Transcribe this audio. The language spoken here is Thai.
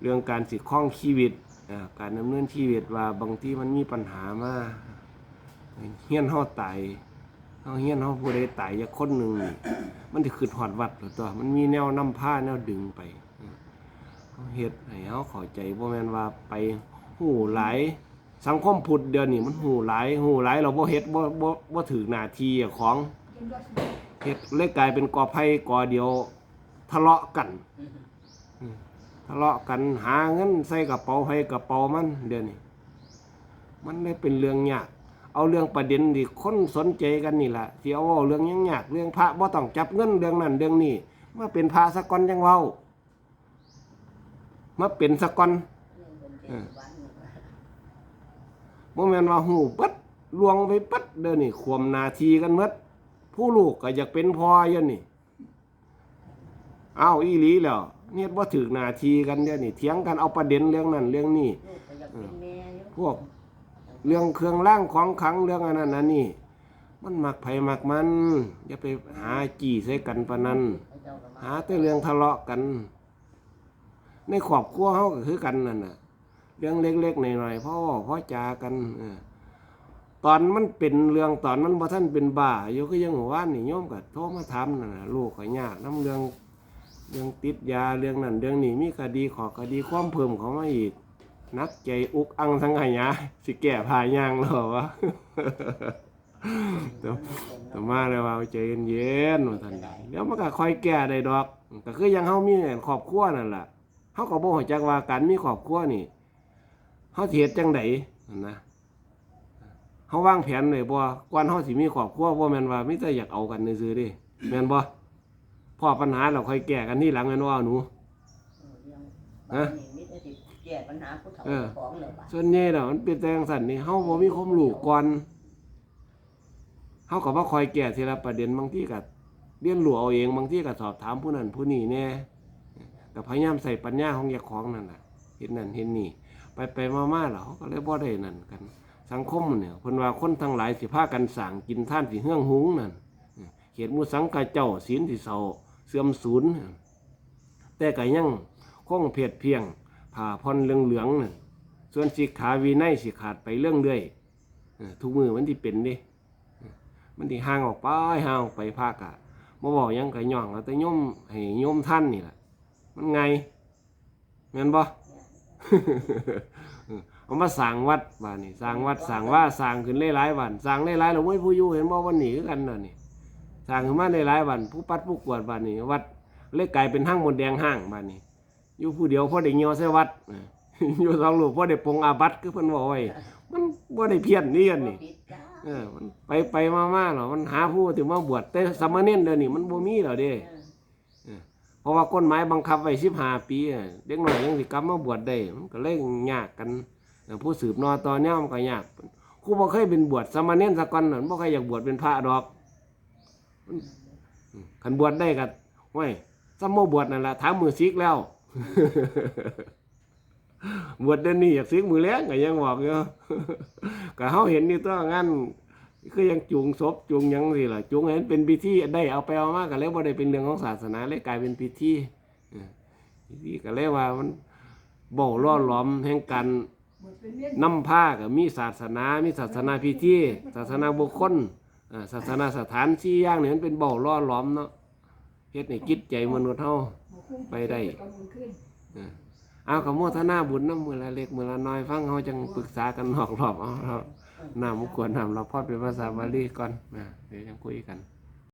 เรื่องการสิคล้องชีวิตการดำเนินชีวิตว่าบางที่มันมีปัญหามาเฮี้ยนเฮาตายเฮาเฮียนเฮาผู้ใดตายจักคนหนึ่งนี่มันสิขึ้นฮอดวัดหรอตัว มันมีแนวนำพาแนวดึงไปเฮาเฮ็ดให้เฮาเข้าใจบ่แม่นว่าไปหูหลายสังคมพุทธเดี๋ยวนี้มันหูหลายหูหลายเราบ่เฮ็ดบ่บ่บ่ถือหน้าที่ของเฮ็ดเลยกลายเป็นกอไผ่กอเดียวทะเลาะกันะเลาะกันหาเงินใส่กระเป๋าให้กระเป๋ามันเดี๋ยวนี้มันเลยเป็นเรื่องยาก เอาเรื่องประเด็นที่คนสนใจกันนี่แหละที่เอาเรื่องยังยากเรื่องพระบ่ต้องจับเงินเรื่องนั้นเรื่องนี้มาเป็นพระสะกอนจังเว้ามาเป็นสะกอนบ่แม่นว่าหูปัดลวงไปปัดเด้อนี่ควมนาทีกันหมดผู้ลูกก็อยากเป็นพ่อยู่นี่ อ้าวอีหลีแล้ว เนี่ยบ่ถึกหนาทีกันเดี๋ยวนี่เถียงกันเอาประเด็นเรื่องนั้นเรื่องนี้พวกเรื่องเครื่องร่างของขลังเรื่องอันนั้นอันนี้มันมักไผมักมันอย่าไปหาจี้ใส่กันปานนั้นหาแต่เรื่องทะเลาะกัน ในครอบครัวเฮาก็คือกันนั่นน่ะ เรื่องเล็กๆหน่อยๆพ่อเว้าพ่อจากันเออตอนมันเป็นเรื่องตอนมันบ่ท่านเป็นบ้าอยู่ก็ยังว่านี่โยมก็โทรมาถามนั่นน่ะลูกก็ยากนํเรื่อง เรื่องติดยาเรื่องนั้นเรื่องนี้มีคดีขอคดีความเพิ่มเขามาอีก นักใจอุกอังทั้งไงยะสิแก่พายางหรอวะแต่มาเลยว่าใจเย็นๆว่าท่านเดี๋ยวมันก็ค่อยแก้ได้ดอกก็คือยังเฮามีครอบครัวนั่นแหละเฮาก็บ่ฮู้จักว่าการมีครอบครัวนี่เฮาสิเฮ็ดจังไดนั่นะเฮาวางแผนไว้บ่ก่อนเฮาสิมีครอบครัวบ่แม่นว่ามีแต่อยากเอากันซื่อๆเดิแม่นบ่ พอปัญหาเราค่อยแก้กันทีหลังแม่นว่าหนู ฮะแก้ปัญหาผู้เฒ่าของเลยบ่ส่วนใหญ่แล้วมันเป็นแต่จังซั่นนี่เฮาบ่มีความรู้ก่อนเฮาก็บ่ค่อยแก้ทีละประเด็นบางทีก็เรียนรู้เอาเองบางทีก็สอบถามผู้นั้นผู้นี้แน่ก็พยายามใส่ปัญญาของเจ้าของนั่นน่ะเห็นนั่นเห็นนี่ ไปไปๆมาๆแล้วเขาก็เลยบ่ได้นั่นกัน สังคมเนี่ยเพิ่นว่าคนทั้งหลายสิพากันสร้างกินท่านสิเฮืองหุงนั่นเขตหมู่สังกะเจ้าศีลสิเศร้า เสื่อมสูญแต่ก็ยังคงเพียดเพียงผ่าพรเหลืองๆนั่นส่วนสิกขาวินัยสิขาดไปเรื่องเรื่อยทุกมือมันที่เป็นดิมันที่ห่างออกไปห่างออกไปภาคอะมาบอกยังกะย่องเอาแต่โยมให้โยมท่านนี่แหละมันไงแม่นบ่เอามาสร้างวัดบ้านนี่สร้างวัดสร้างว่าสร้างขึ้นหลายๆวันสร้างหลายเราไม่ผู้อยู่เห็นบ่วันหนีกันน่ะนี่ สร้างขึ้นมาหลายวันผู้ปัดผู้กวดบ้านนี่วัดเลยกลายเป็นห้างมนแดงห้างบ้านนี้อยู่ผู้เดียวพอได้เงียวใส่วัดอยู่สองลูกพ่อได้ปงอาบัตคือเพิ่นบอกไว้มันบ่ได้เพี้ยนนี่อันนี่เออมันไปไปมามาหรอมันหาผู้ที่มาบวชแต่สามเณรเดี๋ยวนี้มันบ่มีแล้วเด้เพราะว่ากฎหมายบังคับไว้15ปีเด็กหน้อยยังสิกลับมาบวชได้มันก็เลยยากกันผู้สืบนอตอนเนี้ยมันก็ยากครูบ่เคยเป็นบวชสามเณรสักก่อนน่ะมันบ่เคยอยากบวชเป็นพระดอก มันคันบวชได้ก็ห้วยซัมโมบวชนั่นล่ะถามมือซิกแล้ว บวชเดือนนี้อยากซื้อมือแล้งก็ยังบอกอยู่ก็เฮาเห็นนี่ตัวงานคือยังจูงศพจูงหยังสิล่ะจูงให้มันเป็นพิธีได้เอาไปเอามาก็แล้วบ่ได้เป็นเรื่องของศาสนาเลยกลายเป็นพิธีเออพิธีก็เลยว่ามันบ่ล่อหลอมแห่งการนำผ้าก็มีศาสนา มีศาสนาพิธีศาสนาบุคคลอ่า ศาสนาสถานที่อย่างเนี่ยมันเป็นบ่ล่อหลอมเนาะเฮ็ดให้จิตใจมนุษย์เฮาไปได้เอากับโมทนาบุญน้ำมือละเล็กมือละน้อยฟังเขาจังปรึกษากันนอกหลอบเอาเรานำมุกวนนำเราพอดเป็นภาษาบาลีก่อนนะเดี๋ยวยังคุยกัน